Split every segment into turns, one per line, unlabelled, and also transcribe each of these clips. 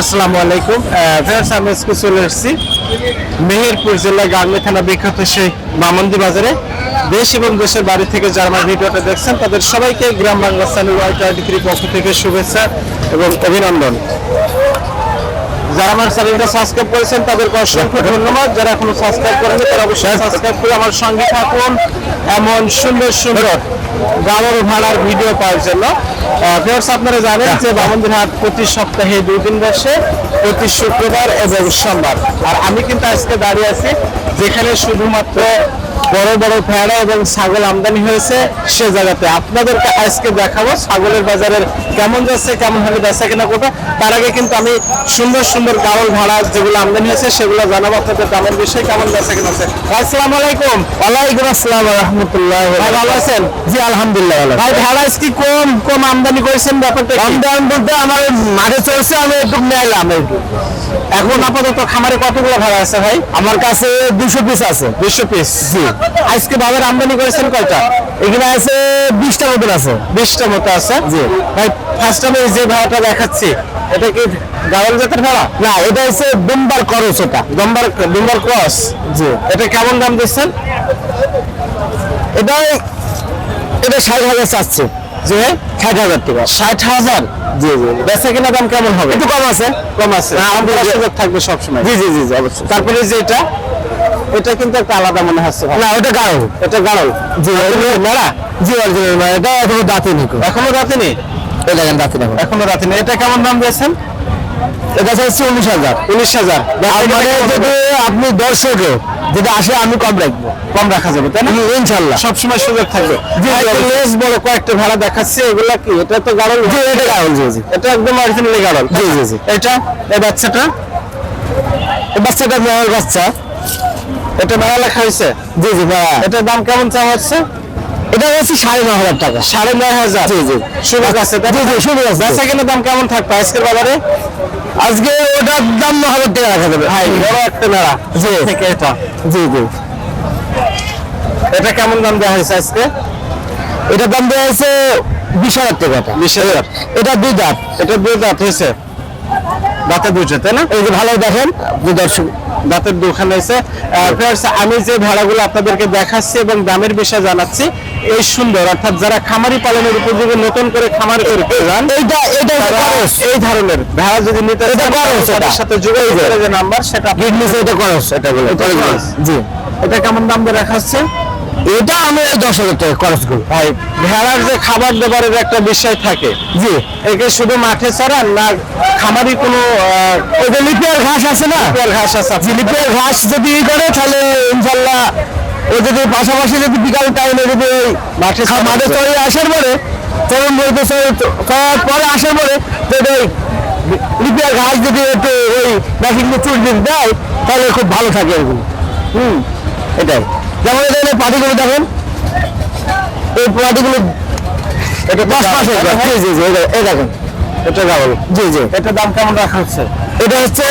আসসালামু আলাইকুম। ফ্রেন্ডস আমি আজকে চলে এসেছি মেহেরপুর জেলা গার্মি থানা বিখ্যাত সেই মামন্দি বাজারে। দেশ এবং দেশের বাড়ি থেকে যারা আমার ভিডিওটা দেখছেন তাদের সবাইকে Gram Bangla channel Y twenty three পক্ষ থেকে শুভেচ্ছা এবং অভিনন্দন। যারা আমার চ্যানেলটা সাবস্ক্রাইব করেছেন তাদেরকে অসংখ্য ধন্যবাদ। যারা এখনও সাবস্ক্রাইব করেনি তারা অবশ্যই সাবস্ক্রাইব করে আমার সঙ্গে থাকুন। এমন সুন্দর সুন্দর গাড়র ভাড়ার ভিডিও পাওয়ার জন্য। ফেয়ার্স আপনারা জানেন যে বামনদিরহাট প্রতি সপ্তাহে দুই দিন বসে প্রতি শুক্রবার এবং সোমবার। আর আমি কিন্তু আজকে দাঁড়িয়ে আছি যেখানে শুধুমাত্র বড় বড় ভেড়া এবং ছাগল আমদানি হয়েছে সে জায়গাতে। আপনাদেরকে আজকে দেখাবো ছাগলের বাজারের কেমন যাচ্ছে কেমন ভাবে বেচা কেনা করব। তার আগে কিন্তু আমি সুন্দর সুন্দর গাড়ল ভাড়া যেগুলো আমদানি হয়েছে সেগুলো জানাব আপনাদের দামের বিষয়ে কেমন বেচা কেনা আছে আসসালামু আলাইকুম। ওয়ালাইকুম আসসালাম রহমতুল্লাহ ভাই ভালো আছেন? জি আলহামদুলিল্লাহ ভালো ভাই ভাড়া কি কম কম আমদানি করেছেন ব্যাপারটা আমদানি বলতে আমার মাঠে চলছে আমি একটু নিলাম এখন আপাতত খামারে কতগুলো ভাড়া আছে ভাই? আমার কাছে দুশো পিস আছে। দুশো পিস। জি। আজকে বাজার আমদানি করেছেন কয়টা? এখানে আছে বিশটা মতন আছে। বিশটা মতো আছে? জি। ভাই ফার্স্ট আমি যে ভাড়াটা দেখাচ্ছি এটা কি গাওয়াল জাতের ভাড়া? না এটা হচ্ছে দুম্বার করস এটা। দুম্বার দুম্বার ক্রস? জি। এটা কেমন দাম দিচ্ছেন? এটা এটা ষাট হাজার চাচ্ছে। জি ষাট হাজার টাকা। ষাট হাজার? জি জি। বেচা কেনা দাম কেমন হবে? একটু কম আছে। কম আছে। আমাদের থাকবে সবসময়। জি জি জি জি অবশ্যই। তারপরে যে এটা এটা কিন্তু একটা আলাদা মনে হচ্ছে না ওটা গাড়ল এটা গাড়ল জি মেলা। জি অরিজিনাল মেলা এটা এখনও দাঁতে নেই। এখনও দাঁতে নেই? এটা দেখেন দাঁতে নেই। এখনও দাঁতে নেই। এটা কেমন দাম দিয়েছেন? এটা হচ্ছে উনিশ হাজার। উনিশ হাজার। মানে যদি আপনি দর্শকে যদি আসে আমি কম রাখব। কম রাখা যাবে তাই না? ইনশাল্লাহ। সবসময় সুযোগ থাকবে। লেস বড় কয়েকটা ভাড়া দেখাচ্ছে এগুলা কি? এটা তো গাড়ল জি এটা গাড়ল জি জি। এটা একদম অরিজিনালি গাড়ল জি জি জি। এটা এই বাচ্চাটা? এই বাচ্চাটা মেয়ের বাচ্চা। এটা মেলা লেখা হয়েছে? জি জি এটার দাম কেমন চাওয়া হচ্ছে? এটা হচ্ছে সাড়ে নয় হাজার টাকা। সাড়ে নয় হাজার? জি জি। সুযোগ আছে জি জি সুযোগ আছে। বেচা কেনার দাম কেমন থাকবে আজকের বাজারে? আজকে ওটার দাম ন হাজার টাকা রাখা যাবে ভাই বড় একটা মেলা জি। থেকে এটা। জি জি। এটা কেমন দাম দেওয়া হয়েছে আজকে? এটার দাম দেওয়া হয়েছে বিশ হাজার টাকা। বিশ হাজার। এটা দুই দাঁত। এটা দুই দাঁত হয়েছে? দাঁতের দুইটা তাই না? এই যে ভালো দেখেন যে দর্শক। দাঁতের দোকান Friends, আমি যে ভেড়াগুলো আপনাদেরকে দেখাচ্ছি এবং দামের বিষয়ে জানাচ্ছি এই সুন্দর অর্থাৎ যারা খামারি পালনের উপযোগী নতুন করে খামার করতে যান এইটা এটা এই ধরনের ভেড়া যদি নিতে চান সাথে যোগাযোগ করে যে নাম্বার সেটা এটা জি। এটা কেমন দাম দিয়ে এটা আমি দশ হাজার টাকা খরচ করি। ভাই ভেড়ার যে খাবার দাবারের একটা বিষয় থাকে জি। একে শুধু মাঠে ছাড়ান না খামারি কোনো ওই যে লিপিয়ার ঘাস আছে না? লিপিয়ার ঘাস আছে। লিপিয়ার ঘাস যদি ই করে তাহলে ইনশাল্লাহ ও যদি পাশাপাশি যদি বিকাল টাইমে যদি ওই মাঠে মাঠে চলে আসার পরে তখন বলতে করার পরে আসার পরে যদি লিপিয়ার ঘাস যদি একটু ওই নাকি চুল দিন দেয় তাহলে খুব ভালো থাকে এগুলো হুম এটাই। যেমন এখানে পাটিগুলো দেখেন এই পাটিগুলো এটা দশ মাসের জি জি জি এই- দেখেন এটা গাবল জি জি এটা দাম কেমন রাখা হচ্ছে এটা হচ্ছে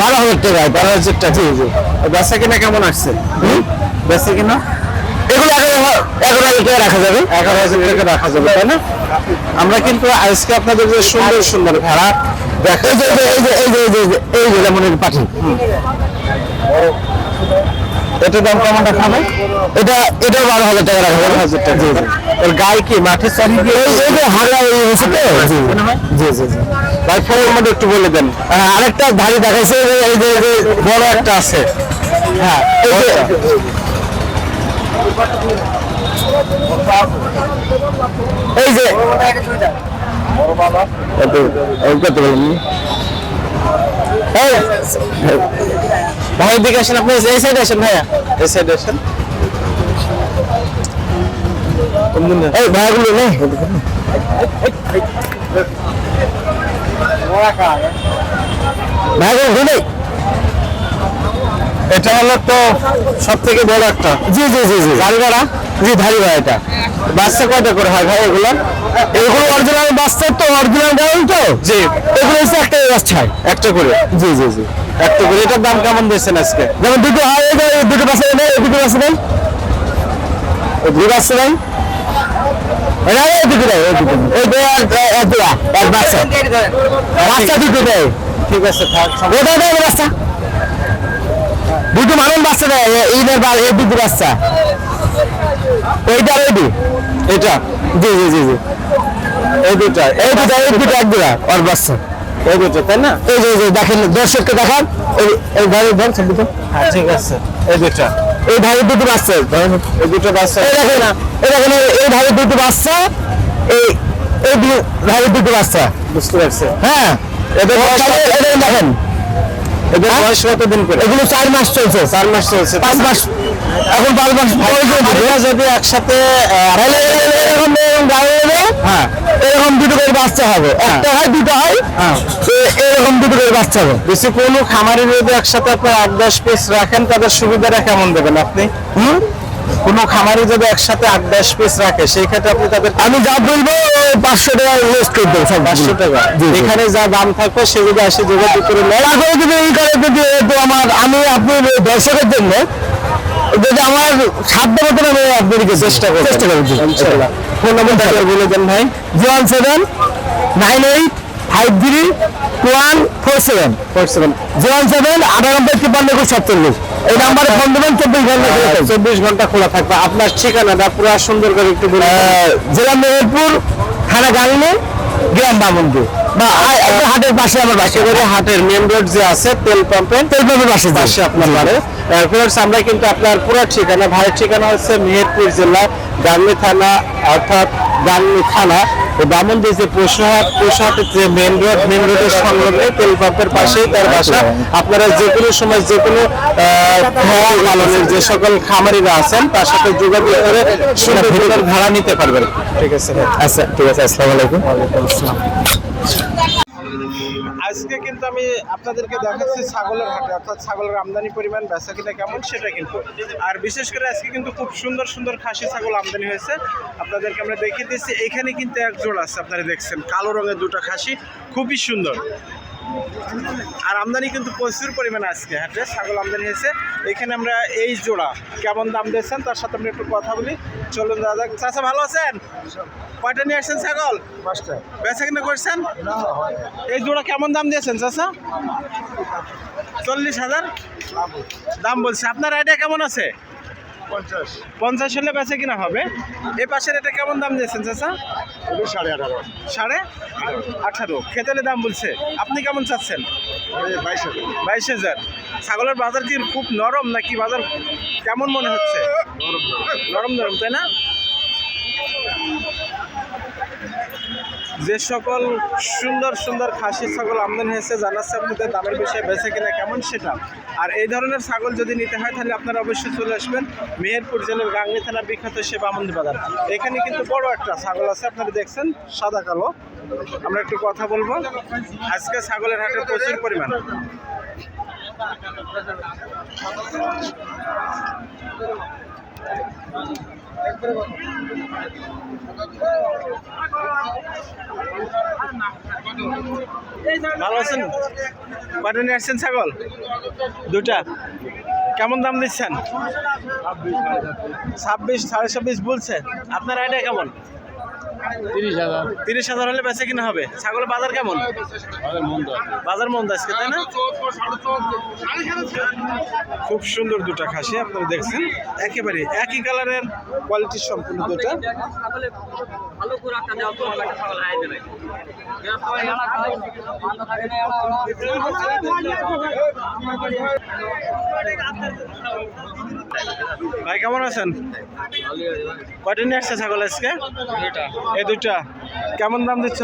বারো হাজার টাকা বারো হাজার টাকা জি জি বেচা কিনা কেমন আসছে বেচা কিনা এগুলো এগারো হাজার টাকা রাখা যাবে এগারো হাজার টাকা রাখা যাবে তাই না আমরা কিন্তু আজকে আপনাদের যে সুন্দর সুন্দর ভেড়া দেখা এই যে এই যে এই যে এই যে যেমন পাঠি এটার দাম কেমন রাখা হবে এটা এটা বারো হাজার টাকা রাখা হবে হাজার টাকা। ওর গায়ে কি মাঠে চারি দিয়ে এই যে হাগড়া হয়েছে তো? জি। জি জি ভাই ফোনের মধ্যে একটু বলে দেন। হ্যাঁ, আরেকটা ধারি দেখাইছে এই যে- বড় একটা আছে। হ্যাঁ এই যে কত বলেন ভাই দিকে আসেন আপনি এই সাইডে আসেন ভাইয়া। এই সাইডে আসেন। এই ভাইগুলো নেই। ভাইগুলো নেই? এটা হলো তো সব থেকে বড় একটা। জি জি জি জি। ধারি ভাড়া? জি ধারি ভাড়া এটা। বাচ্চা কয়টা করে হয় ভাই এগুলো? এগুলো অরিজিনাল বাচ্চা তো অরিজিনাল গাউন তো। জি। এগুলো হচ্ছে একটা বাচ্চা একটা করে? জি জি জি। একটা করে। এটার দাম কেমন দিয়েছেন আজকে? যেমন দুটো হয় এই দুটো বাচ্চা নেই এই দুটো বাচ্চা নেই। এই দুটো বাচ্চা। নেই।
ঠিক আছে থাক
ওটা বাচ্চা। দুটো মানুষ বাচ্চা দেয় এইটার বা এই দুটো বাচ্চা। এইটা আর এইটি
এটা?
জি জি জি জি।
এই দুটা
এই দুটা এই দুটো এক দুটা ওর বাচ্চা।
এই দুটো তাই না?
এই যে যে দেখেন দর্শককে দেখান। এই এই ভাইয়ের ধর তো।
হ্যাঁ ঠিক আছে। এই দুটা
এই ভাইয়ের দুটো বাচ্চা।
এই দুটো বাচ্চা।
এই দেখেন না এই দেখেন এই- ভাইয়ের দুটো বাচ্চা এই এই ভাইয়ের দুটো বাচ্চা।
বুঝতে পারছি।
হ্যাঁ।
এদের
দেখেন।
এদের বয়স কতদিন করে?
এগুলো চার মাস চলছে।
চার মাস চলছে
পাঁচ মাস। এখন পাঁচ মাস
যদি একসাথে
এরকম
হ্যাঁ।
এরকম দুটো করে বাচ্চা হবে। একটা হয় দুটো হয়।
হ্যাঁ।
এরকম দুটো করে বাচ্চা হবে।
বেশি কোনো খামারের যদি একসাথে আপনার আট দশ পিস রাখেন তাদের সুবিধাটা কেমন দেবেন আপনি?
হুম?
কোনো খামারে যদি একসাথে আট দশ পিস রাখে সেই ক্ষেত্রে আপনি তাদের
আমি যা বলব পাঁচশো টাকা ইনভেস্ট করে দেবো
পাঁচশো টাকা। এখানে যা দাম থাকবে সেগুলো আসে যোগাযোগ করে নেয়।
তারপরে যদি এই করে যদি তো আমার আমি আপনি দর্শকের জন্য যদি আমার সাধ্য মতন আমি আপনাদেরকে চেষ্টা করব চেষ্টা করব।
ফোন নম্বরটা বলে দেন ভাই।
Zero seven nine eight five three one four seven.
Four seven.
Zero one seven আটানব্বই তিপ্পান্ন একুশ সাতচল্লিশ। এই নাম্বারে ফোন দেবেন চব্বিশ ঘণ্টা
চব্বিশ ঘণ্টা খোলা থাকবে। আপনার ঠিকানাটা পুরো সুন্দর করে একটু
জেলা মেহেরপুর থানা গাংনে গ্রাম বামন্দি বা আ- হাটের পাশে আমার বাসা।
একেবারে হাটের মেন রোড যে আছে তেল পাম্পের
তেল পাম্পের পাশে
আপনার বাড়ি। আমরা কিন্তু আপনার পুরো ঠিকানা ভাইয়ের ঠিকানা হচ্ছে মেহেরপুর জেলা গাংনি থানা অর্থাৎ গাংনি থানা। বামন্দি যে যে মেন রোড মেন রোডের সংলগ্নে তেল পাম্পের পাশেই তার বাসা। আপনারা যে কোনো সময় যে কোনো পালনের যে সকল খামারিরা আছেন তার সাথে যোগাযোগ করে সুন্দর ভাড়া নিতে পারবেন। ঠিক আছে
আচ্ছা ঠিক আছে আসসালামু আলাইকুম।
আজকে কিন্তু আমি আপনাদেরকে দেখাচ্ছি ছাগলের হাটে, অর্থাৎ ছাগলের আমদানি পরিমাণ বেচা কিনা কেমন সেটা কিন্তু। আর বিশেষ করে আজকে কিন্তু খুব সুন্দর সুন্দর খাসি ছাগল আমদানি হয়েছে। আপনাদেরকে আমরা দেখিয়ে দিচ্ছি, এখানে কিন্তু এক জোড় আছে, আপনারা দেখছেন, কালো রঙের দুটো খাসি, খুবই সুন্দর। আর আমদানি কিন্তু প্রচুর পরিমাণে আজকে হাটে, ছাগল আমদানি হয়েছে। এখানে আমরা এই জোড়া কেমন দাম দিয়েছেন, তার সাথে আমরা একটু কথা বলি। চলুন দাদা। চাচা ভালো আছেন? কয়টা নিয়ে আসছেন ছাগল?
পাঁচটা।
বেচা কিনা করছেন? এই জোড়া কেমন দাম দিয়েছেন চাচা? চল্লিশ হাজার? দাম বলছে। আপনার আইডিয়া কেমন আছে?
পঞ্চাশ।
পঞ্চাশ হলে বেচে কিনা হবে। এ পাশের এটা কেমন দাম দিয়েছেন চাচা?
সাড়ে আঠারো।
সাড়ে আঠারো। খেতেলে দাম বলছে। আপনি কেমন চাচ্ছেন?
বাইশ হাজার।
বাইশ হাজার। ছাগলের বাজার কি খুব নরম নাকি বাজার কেমন মনে হচ্ছে? নরম নরম, তাই না? যে সকল সুন্দর সুন্দর খাসি ছাগল আমদানি হয়েছে, জানাচ্ছে আপনাদের দামের বিষয়ে বেছে কিনা কেমন সেটা। আর এই ধরনের ছাগল যদি নিতে হয়, তাহলে আপনারা অবশ্যই চলে আসবেন মেহেরপুর জেলার গাংনি থানার বিখ্যাত সে বামন্দি বাজার। এখানে কিন্তু বড় একটা ছাগল আছে, আপনারা দেখছেন, সাদা কালো। আমরা একটু কথা বলব। আজকে ছাগলের হাটে প্রচুর পরিমাণ। ভালো আছেন? কয়টা নিয়ে আসছেন ছাগল? দুটা কেমন দাম দিচ্ছেন? ছাব্বিশ, সাড়ে ছাব্বিশ বলছে। আপনার আইডিয়া কেমন?
তিরিশ হাজার।
তিরিশ হাজার হলে বেচে কিনা হবে? ছাগলের বাজার কেমন? বাজার মন্দ আজকে তাই না? খুব সুন্দর দুটা খাসি আপনারা দেখছেন। একেবারে একই কালারের কোয়ালিটির সম্পূর্ণ দুটা। ভাই কেমন আছেন? কয়টা নিয়ে আসছে ছাগল আজকে? এই দুটা কেমন দাম দিচ্ছ?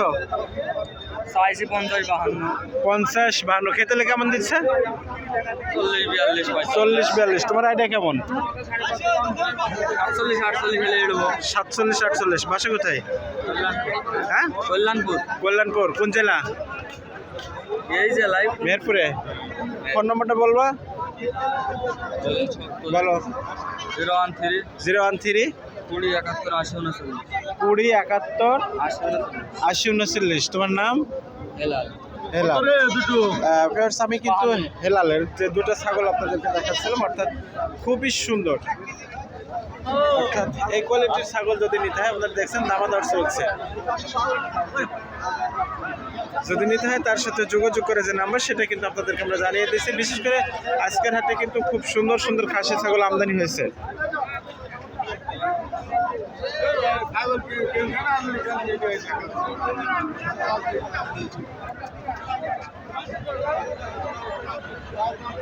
চাইছি পঞ্চাশ বাহান্ন।
পঞ্চাশ বাহান্ন। খেতেলে কেমন দিচ্ছে?
চল্লিশ বিয়াল্লিশ
চল্লিশ বিয়াল্লিশ। তোমার আইডিয়া কেমন?
আটচল্লিশ আটচল্লিশ হলে
সাতচল্লিশ আটচল্লিশ। বাসা কোথায়? হ্যাঁ?
কল্যাণপুর।
কল্যাণপুর। কোন জেলা?
এই জেলায়।
মেহেরপুরে। ফোন নম্বরটা বলবা। বলো।
Zero one three.
Zero one three.
কুড়ি একাত্তর আশি উনচল্লিশ।
কুড়ি একাত্তর
আশি উনচল্লিশ।
তোমার নাম?
হেলাল।
হেলাল। ফ্রেন্ডস আমি কিন্তু হেলালের যে দুটো ছাগল আপনাদেরকে দেখাচ্ছিলাম অর্থাৎ খুবই সুন্দর। অর্থাৎ এই কোয়ালিটির ছাগল যদি নিতে হয় আপনারা দেখছেন দামাদার চলছে। যদি নিতে হয়, তার সাথে যোগাযোগ করে যে নাম্বার, সেটা কিন্তু আপনাদেরকে আমরা জানিয়ে দিয়েছি। বিশেষ করে আজকের হাটে কিন্তু খুব সুন্দর সুন্দর খাসি ছাগল আমদানি হয়েছে।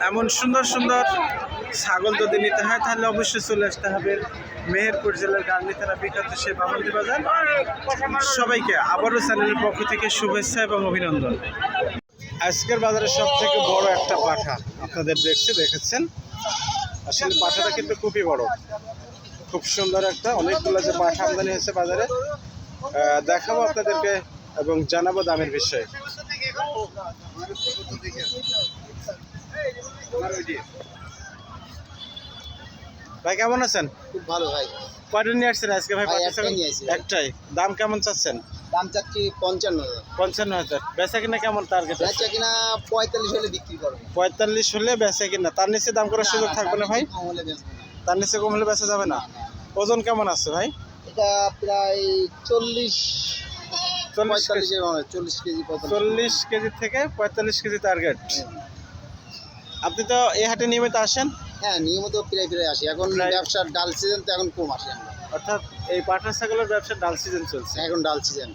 এমন সুন্দর সুন্দর ছাগল যদি নিতে হয়, তাহলে অবশ্যই চলে আসতে হবে। মেহেরপুর জেলার গান্ধী থানা বিখ্যাত সে বামন্দি বাজার। সবাইকে আবারও চ্যানেলের পক্ষ থেকে শুভেচ্ছা এবং অভিনন্দন। আজকের বাজারে সব থেকে বড় একটা পাঠা আপনাদের দেখছি, দেখেছেন? আসলে পাঠাটা কিন্তু খুবই বড়। খুব সুন্দর একটা, অনেকগুলো যে পাঠা আমদানি হয়েছে বাজারে দেখাবো আপনাদেরকে এবং জানাব দামের বিষয়ে। ভাই কেমন আছেন?
খুব ভালো ভাই।
কয়টা নিয়ে আসছেন আজকে ভাই
একটাই
দাম কেমন চাচ্ছেন?
দাম চাচ্ছি পঞ্চান্ন হাজার।
পঞ্চান্ন হাজার। বেচা কিনা কেমন টার্গেট
বেচা কিনা পঁয়তাল্লিশ হলে বিক্রি করব।
পঁয়তাল্লিশ হলে বেচা কিনা। তার নিচে দাম করার সুযোগ থাকবে না ভাই। তার নিচে কম হলে বেচা যাবে না? ওজন কেমন আছে ভাই?
এটা প্রায় চল্লিশ
চল্লিশ কেজি।
চল্লিশ কেজি
থেকে পঁয়তাল্লিশ কেজি টার্গেট আপনি তো এই হাটে নিয়মিত আসেন?
হ্যাঁ নিয়মিত প্রায় প্রায় আসি। এখন ব্যবসার ডাল সিজন তো এখন কম আসে আমরা।
অর্থাৎ এই পাঠা ছাগলের ব্যবসা ডাল সিজন চলছে।
এখন ডাল সিজন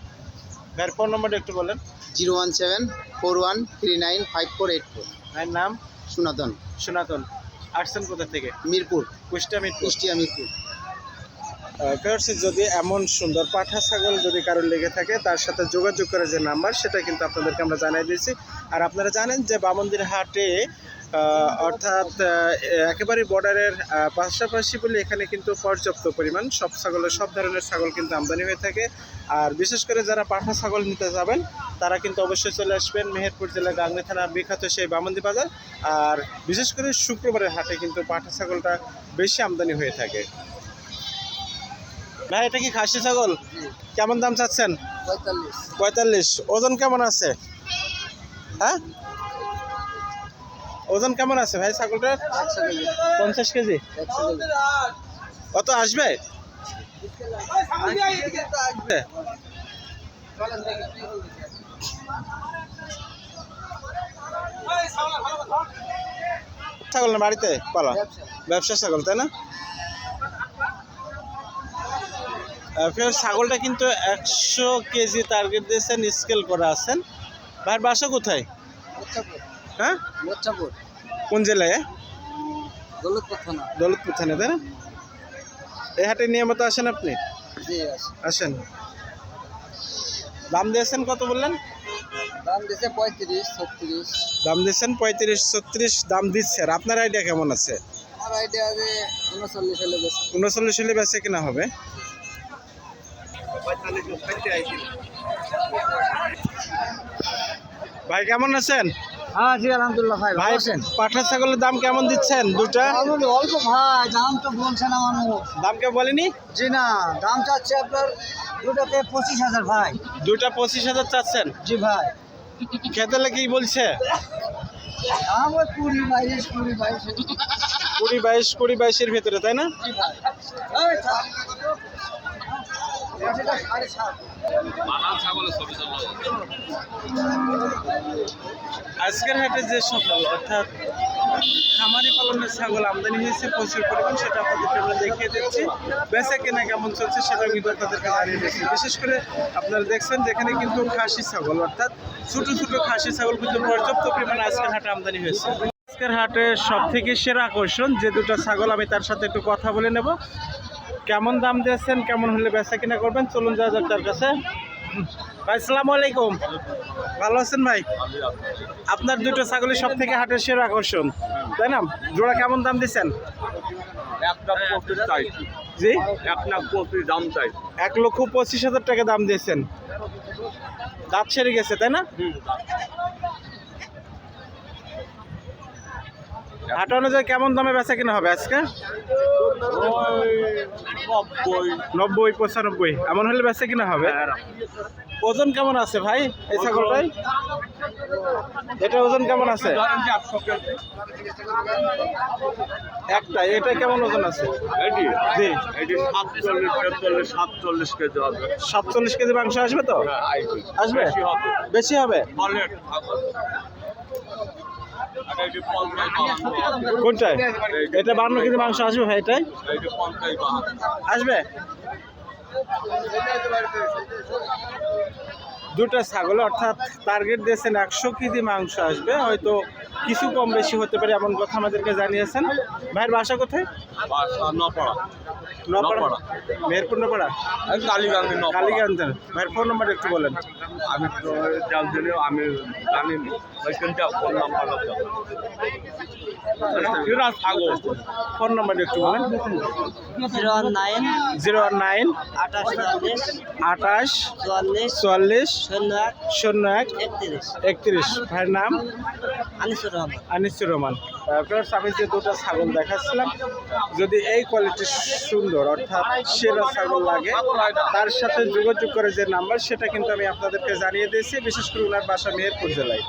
ভাইয়ের ফোন নম্বরটা একটু বলেন।
Zero one seven four one three nine five four eight four.
ভাইয়ের নাম?
সনাতন।
সনাতন। আসছেন কোথা থেকে?
মিরপুর।
কুষ্টিয়া মিরপুর।
কুষ্টিয়া মিরপুর।
ফেরছি যদি এমন সুন্দর পাঠা ছাগল যদি কারোর লেগে থাকে তার সাথে যোগাযোগ করে যে নাম্বার সেটা কিন্তু আপনাদেরকে আমরা জানিয়ে দিয়েছি। আর আপনারা জানেন যে বামন্দির হাটে অর্থাৎ একেবারে বর্ডারের পাশাপাশি বলে এখানে কিন্তু পর্যাপ্ত পরিমাণ সব ছাগলের সব ধরনের ছাগল কিন্তু আমদানি হয়ে থাকে। আর বিশেষ করে যারা পাঠা ছাগল নিতে যাবেন তারা কিন্তু অবশ্যই চলে আসবেন মেহেরপুর জেলার গাংনী থানা বিখ্যাত সেই বামন্দি বাজার। আর বিশেষ করে শুক্রবারের হাটে কিন্তু পাঠা ছাগলটা বেশি আমদানি হয়ে থাকে। ভাই এটা কি খাসি ছাগল? কেমন দাম চাচ্ছেন?
পঁয়তাল্লিশ।
ওজন কেমন আছে? হ্যাঁ? ওজন কেমন আছে ভাই ছাগলটার? পঞ্চাশ কেজি। কত আসবে? ছাগল না বাড়িতে? পালা। ব্যবসা ছাগল তাই না? ফের ছাগলটা কিন্তু একশো কেজি টার্গেট দিয়েছেন স্কেল করা আছেন। ভাইয়ের বাসা কোথায়?
মোচ্ছাপুর
হ্যাঁ কোন জেলায়?
দৌলতপুর থানা।
দৌলতপুর থানা তাই না? এই হাটে নিয়মিত আসেন আপনি? আসেন। দাম দিয়েছেন কত বললেন?
দাম দিয়েছে পঁয়ত্রিশ ছত্রিশ।
দাম দিচ্ছেন পঁয়ত্রিশ ছত্রিশ দাম দিচ্ছে আপনার আইডিয়া কেমন আছে?
উনচল্লিশ হলে
বেঁচে কিনা হবে? ভাই কেমন আছেন?
হ্যাঁ জি আলহামদুলিল্লাহ ভাই
ভাই পাঠা ছাগলের দাম কেমন দিচ্ছেন দুটা
অল্প ভাই দাম তো বলছে না মানুষ।
দাম কে বলেনি?
জি না দাম চাচ্ছে আপনার দুটাতে পঁচিশ হাজার ভাই।
দুটা পঁচিশ হাজার চাচ্ছেন?
জি ভাই।
খেতে কি বলছে?
ওই কুড়ি বাইশ কুড়ি বাইশ।
কুড়ি বাইশ কুড়ি বাইশের ভেতরে তাই না?
জি ভাই এই থাক। এটা সাড়ে সাত
আজকের হাটে যে সকল অর্থাৎ খামারি পালনের ছাগল আমদানি হয়েছে প্রচুর পরিমাণ, সেটা আপনাদেরকে আমরা দেখিয়ে দিচ্ছি। বেচা কেনা কেমন চলছে সেটা কিন্তু আপনাদেরকে জানিয়ে দিচ্ছি। বিশেষ করে আপনারা দেখছেন যেখানে কিন্তু খাসি ছাগল, অর্থাৎ ছোট ছোট খাসি ছাগল কিন্তু পর্যাপ্ত পরিমাণে আজকের হাটে আমদানি হয়েছে। আজকের হাটে সব থেকে সেরা আকর্ষণ যে দুটো ছাগল আমি তার সাথে একটু কথা বলে নেব। কেমন দাম দিয়েছেন কেমন হলে বেচা কিনা করবেন চলুন যাওয়া যাক তার কাছে। ভাই আসসালামু আলাইকুম। ভালো আছেন ভাই? আপনার দুটো ছাগলের সব থেকে হাটের সেরা আকর্ষণ তাই না? জোড়া কেমন দাম দিচ্ছেন? জি?
পঁচিশ দাম চাই।
এক লক্ষ পঁচিশ হাজার টাকা দাম দিয়েছেন। দাঁত সেরে গেছে তাই না? হাট অনুযায়ী কেমন দামে বেচা কিনা হবে আজকে?
নব্বই
নব্বই পঁচানব্বই। এমন হলে বেচা কিনা হবে? ওজন কেমন আছে ভাই এই ছাগলটাই এটা ওজন কেমন আছে? একটা এটা কেমন ওজন আছে?
এটি।
জি।
এটি সাতচল্লিশ ছেচল্লিশ সাতচল্লিশ কেজি হবে।
সাতচল্লিশ কেজি মাংস আসবে তো?
হ্যাঁ,
আসবে?
বেশি হবে
বেশি হবে
বলেন ছাগল। আর এটি পঞ্চাশ বাহান্ন।
কোনটায়? এটা বান্ন কেজি মাংস আসবে ভাই, এটাই। আসবে? দুটো ছাগল, অর্থাৎ টার্গেট দিয়েছেন একশো কেজি মাংস আসবে। হয়তো কিছু কম বেশি হতে পারে এমন কথা আমাদেরকে জানিয়েছেন। ভাইয়ের বাসা কোথায়?
নপাড়া।
মেহেরপুর নপাড়া?
কালীগঞ্জে
কালীগঞ্জের ভাইয়ের ফোন নাম্বার একটু বলেন।
আমি তো জাল দিলেও আমি জানি ওইখানটা ফোন নাম্বার
ফোন নাম্বার একটু বলেন।
Zero nine
zero one nine
আঠাশ চুয়াল্লিশ
আঠাশ
চুয়াল্লিশ
চুয়াল্লিশ
শূন্য এক
শূন্য এক
একত্রিশ।
একত্রিশ। ভাইয়ের নাম?
আনিসুর রহমান।
আনিসুর রহমান। আমি যে দুটো ছাগল দেখাচ্ছিলাম যদি এই কোয়ালিটি সুন্দর অর্থাৎ সেরা ছাগল লাগে তার সাথে যোগাযোগ করে যে নাম্বার সেটা কিন্তু আমি আপনাদেরকে জানিয়ে দিয়েছি বিশেষ করে ওনার বাসা মেহেরপুর জেলায়।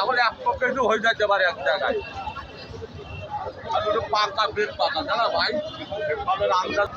এখন এক পকেটও হয়ে যেতে পারে এক জায়গায়। আসলে পাকা বেড পাকা জানা ভাই তাদের আন্দাজ।